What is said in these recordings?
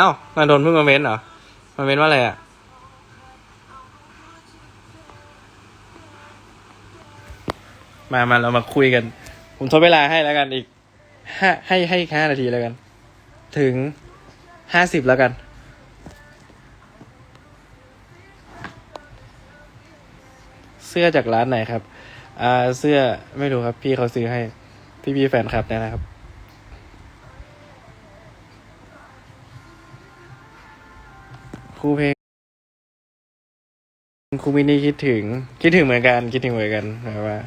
อ้านาโดนเพิ่งมาเม้นเหรอ มาเม้นว่าอะไรอะ มามาเรามาคุยกัน ผมทดเวลาให้แล้วกันอีกห้าให้ให้ห้านาทีแล้วกัน ถึงห้าสิบแล้วกันเสื้อจากร้านไหนครับ อ่า เสื้อไม่รู้ครับ พี่เขาซื้อให้ พี่พี่แฟนคลับเนี่ยนะครับ ครูเพลงครูมินี่คิดถึง คิดถึงเหมือนกัน คิดถึงเหมือนกันแบบว่า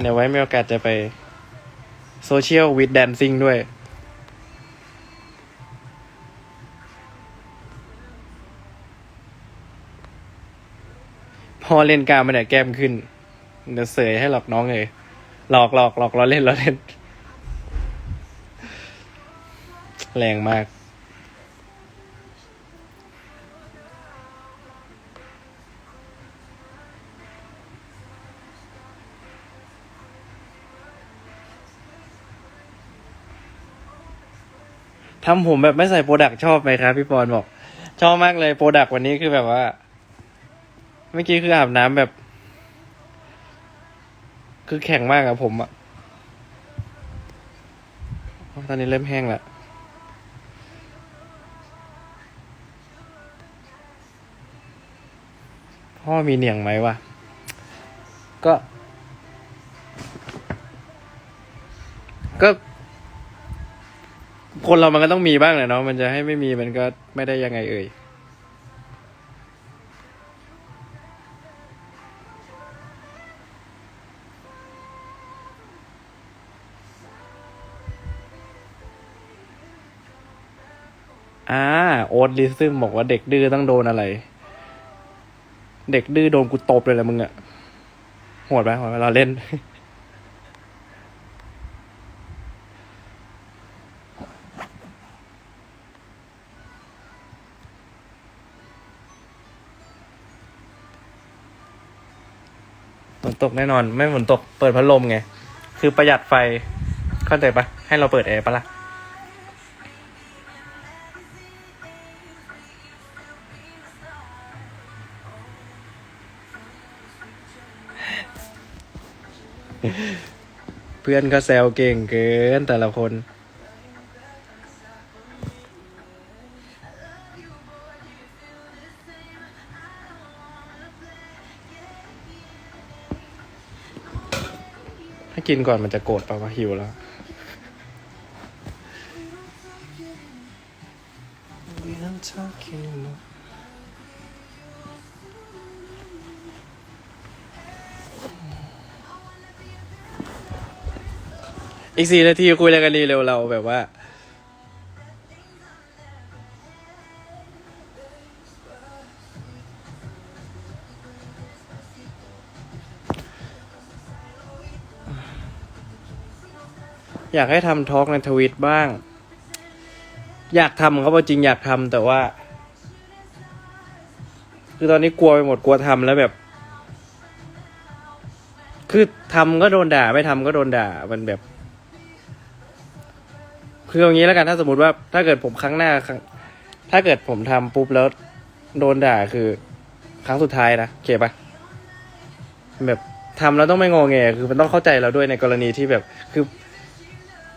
เดี๋ยวไว้มีโอกาสจะไปโซเชียลวิดแดนซิ่งด้วย พอเล่นกลารมันเนี่ยแก้มขึ้น เดี๋ยวเสยให้หลอกน้องเลยหลอกหลอกหลอกเราเล่นเราเล่น แรงมาก ทำผมแบบไม่ใส่โปรดักชอบไหมครับพี่ปอนบอก ชอบมากเลยโปรดักวันนี้คือแบบว่า เมื่อกี้คืออาบน้ำแบบ คือแข็งมากอะผมอะตอนนี้เริ่มแห้งแล้วพ่อมีเหนียงไหมวะ ก็ ก็ คนเรามันก็ต้องมีบ้างแหละเนาะมันจะให้ไม่มีมันก็ไม่ได้ยังไงเอ่ยอ่าโอ๊ตลิซึมบอกว่าเด็กดื้อต้องโดนอะไร เด็กดื้อโดนกูตบเลยแหละมึงอะโหดไหมโหดไหมเราเล่น ฝนตกแน่นอน ไม่ฝนตกเปิดพัดลมไง คือประหยัดไฟ เข้าใจปะให้เราเปิดแอร์ปะล่ะเพื่อนก็แซวเก่งเกินแต่ละคน กินก่อนมันจะโกรธเปล่าวะหิวแล้วอีกสี่นาทีคุยอะไรกันดีเร็วเราแบบว่า อยากให้ทำทอล์กในทวิตบ้าง อยากทำเขาบอกจริงอยากทำแต่ว่า คือตอนนี้กลัวไปหมดกลัวทำแล้วแบบ คือทำก็โดนด่าไม่ทำก็โดนด่ามันแบบคืออย่างนี้แล้วกันถ้าสมมติว่า ถ้าเกิดผมครั้งหน้าครั้งถ้าเกิดผมทำปุ๊บแล้วโดนด่าคือ ครั้งสุดท้ายนะโอเคปะแบบทำแล้วต้องไม่งอแงคือมันต้องเข้าใจเราด้วยในกรณีที่แบบ คือ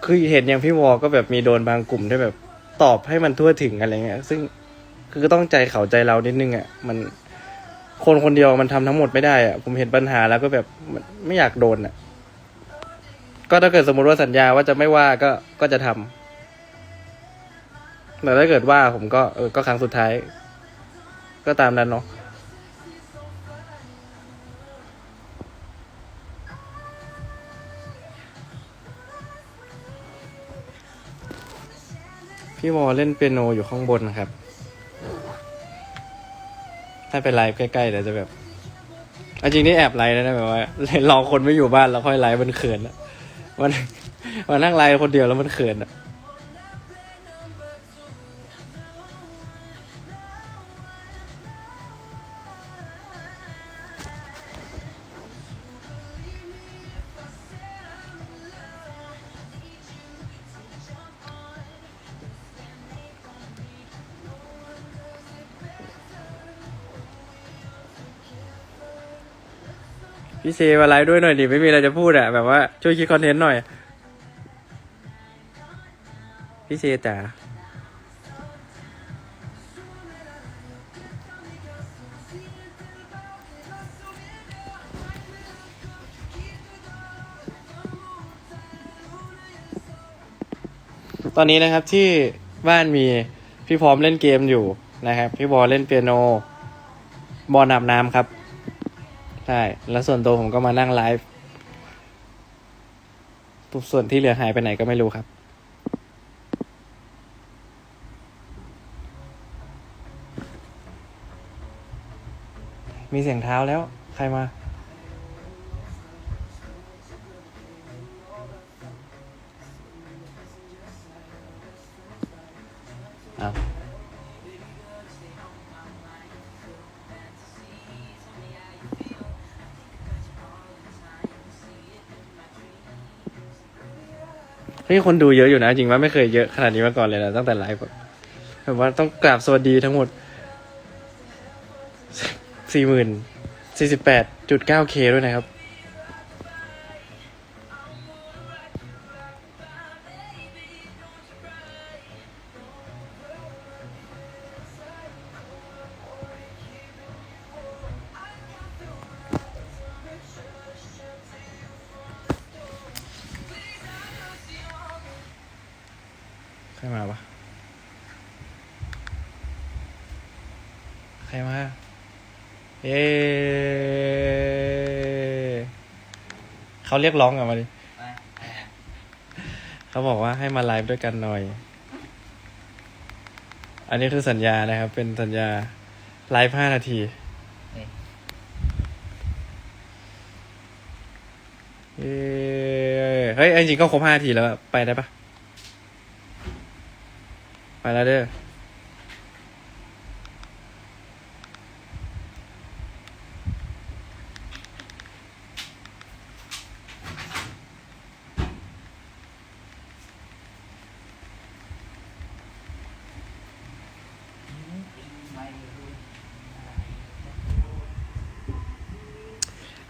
คือเห็นอย่างพี่วอก็แบบมีโดนบางกลุ่มที่แบบตอบให้มันทั่วถึงอะไรเงี้ย ซึ่งคือต้องใจเขาใจเรานิดนึงอะ มันคนคนเดียวมันทำทั้งหมดไม่ได้อะ ผมเห็นปัญหาแล้วก็แบบมันไม่อยากโดนอะ ก็ถ้าเกิดสมมติว่าสัญญาว่าจะไม่ว่าก็ก็จะทำแต่ถ้าเกิดว่าผมก็เออก็ครั้งสุดท้าย ก็ตามนั้นเนาะ พี่วอเล่นเปียโนอยู่ข้างบนนะครับ ถ้าไปไลฟ์ใกล้ๆเดี๋ยวจะแบบจริงนี่แอบไลฟ์แล้วนะแบบว่ารอคนไม่อยู่บ้านแล้วค่อยไลฟ์มันเขินอะมันมันนั่งไลฟ์คนเดียวแล้วมันเขินอะ พี่เซมาไลฟ์ด้วยหน่อยดิไม่มีอะไรจะพูดอะแบบว่าช่วยคิดคอนเทนต์หน่อย พี่เซจ๋าตอนนี้นะครับที่บ้านมีพี่พร้อมเล่นเกมอยู่นะครับ พี่บอลเล่นเปียโน บอลอาบน้ำครับ ใช่แล้วส่วนตัวผมก็มานั่งไลฟ์ส่วนที่เหลือหายไปไหนก็ไม่รู้ครับมีเสียงเท้าแล้ว ใครมาอ้า วเฮ้ยคนดูเยอะอยู่นะ จริงว่าไม่เคยเยอะขนาดนี้มาก่อนเลยนะตั้งแต่ไลฟ์แบบว่าต้องกราบสวัสดีทั้งหมดสี่หมื่นสี่สิบแปดจุดเก้าเคด้วยนะครับ ใครมาวะใครมา เอ๊เขาเรียกร้องอะมาดิเขาบอกว่าให้มาไลฟ์ด้วยกันหน่อย อันนี้คือสัญญานะครับ เป็นสัญญาไลฟ์ห้านาทีเอ้ยเฮ้ยจริงๆก็ครบห้านาทีแล้วอะไปได้ปะ ไปแล้วเด้อ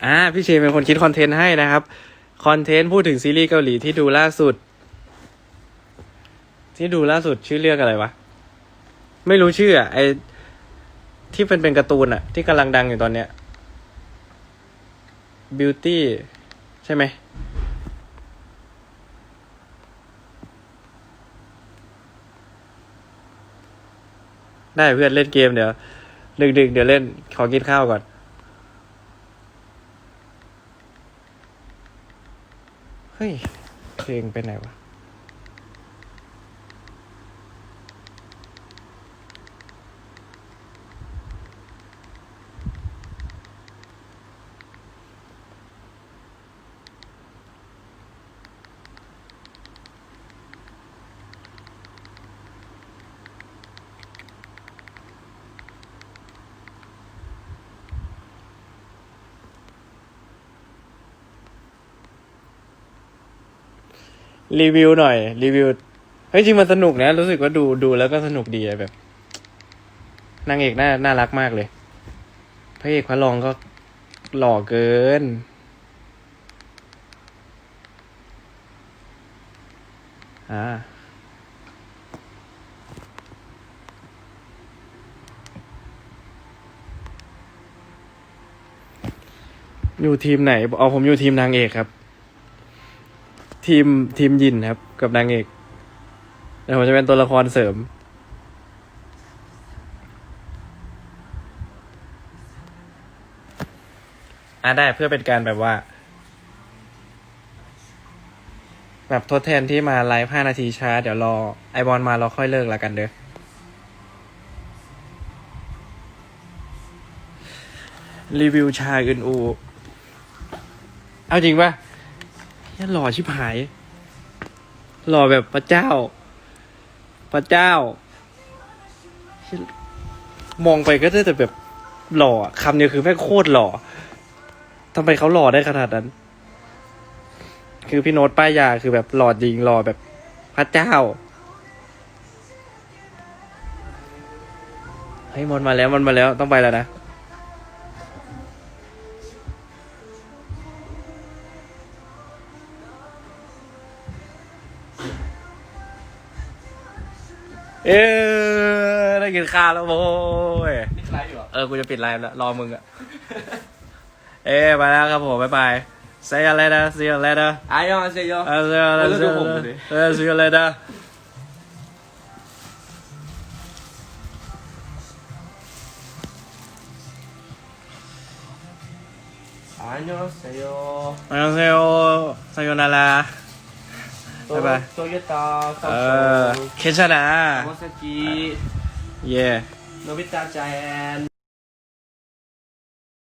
อ่าพี่เชเป็นคนคิดคอนเทนต์ให้นะครับ คอนเทนต์พูดถึงซีรีส์เกาหลีที่ดูล่าสุด ที่ดูล่าสุดชื่อเรื่องอะไรวะ ไม่รู้ชื่ออะไอที่เป็นเป็นการ์ตูนอะที่กำลังดังอยู่ตอนเนี้ย Beauty ใช่ไหมได้เพื่อนเล่นเกมเดี๋ยว ดึกๆ เดี๋ยวเล่นขอกินข้าวก่อน เฮ้ยเพลงไปไหนวะ รีวิวหน่อยรีวิวเฮ้ยจริงมันสนุกนะ รู้สึกว่าดูดูแล้วก็สนุกดีแบบนางเอกน่าน่ารักมากเลยพระเอกพระรองก็หล่อเกิน อ่าอยู่ทีมไหน เอาผมอยู่ทีมนางเอกครับ ทีมทีมยินครับ กับนางเอกแต่ผมจะเป็นตัวละครเสริม อะได้เพื่อเป็นการแบบว่า แบบทดแทนที่มาไลฟ์ห้านาทีช้า เดี๋ยวรอ ไอบอลมาเราค่อยเลิกแล้วกันเด้อรีวิวชาอึนอู เอาจริงปะ นี่หล่อชิบหาย หล่อแบบพระเจ้า พระเจ้า มองไปก็ได้แต่แบบหล่อคำเดียวคือแม่งโคตรหล่อทำไมเขาหล่อได้ขนาดนั้น คือพี่โน้ตป้ายยาคือแบบหล่อจริงหล่อแบบพระเจ้าเฮ้ยมันมาแล้วมันมาแล้วต้องไปแล้วนะ เอ้ยได้กินข้าวแล้วโว้ย นี่ไลฟ์อยู่เหรอ เออ กูจะปิดไลฟ์แล้ว รอมึงอะ เอ้ยไปแล้วครับผม บ๊ายบาย see you later see you later อายองเซโย เออ see you แล้ later วดูผมดิ เออ see you later 안녕 세요. 안녕하세요 사요나라 또, 바이바이. 또 겠다. 어 괜찮아 모사키 예 노비타 짠.